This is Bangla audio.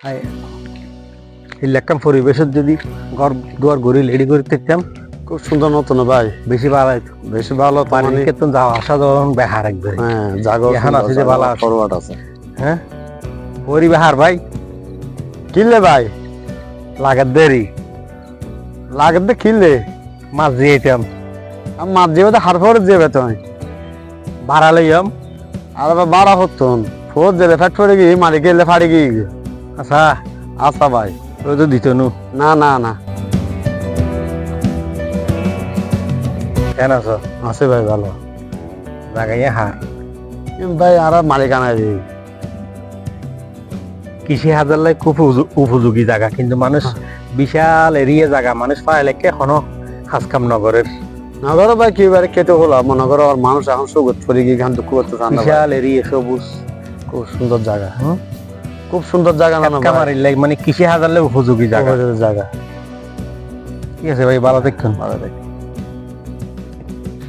হাই এলাকাম পরিবেশত যদি ঘর দুয়ার ঘুরি লেডি করে দেখতাম খুব সুন্দর নতুন ভাই। বেশি ভালো বেশি ভালো তো পানির মানে ক্ষেত্রে যাওয়া আসা যখন বেহার একবারে। হ্যাঁ জাগো এখন আছে যে বালা ফরওয়ার্ড আছে। হ্যাঁ? বেহার ভাই। কিনলে ভাই? লাগার দেরি। লাগত দে কিনলে? মাছ দিয়ে যেতাম আমি মাছ তো হার ফোর যাবে তুমি ভাড়া লইয়াম। আর বাড়া হতন ফোর দিলে ফ্যাট পড়ে গিয়ে মারি গেলে ফাড়ি গিয়ে। আচ্ছা আচ্ছা ভাই ওই তো দিত নু। না না না। কেন আছো? আছে ভাই ভালো। হার ভাই আর মালিকানা দিই। কৃষি হাজার লাই খুব উপযোগী জায়গা কিন্তু মানুষ বিশাল এরিয়া জায়গা মানুষ পাইলে এখনও হাসকাম নগরের। নগর ভাই কি বারে কেটে হলো? মনে করো আর মানুষ এখন সুগত পড়ে গিয়ে গান দুঃখ করতে বিশাল এরিয়া সবুজ খুব সুন্দর জায়গা হুম? খুব সুন্দর জায়গা না? কামারি লাগে মানে কৃষি হাজার লাই উপযোগী জায়গা। জায়গা। ঠিক আছে ভাই ভালো দেখুন ভালো দেখি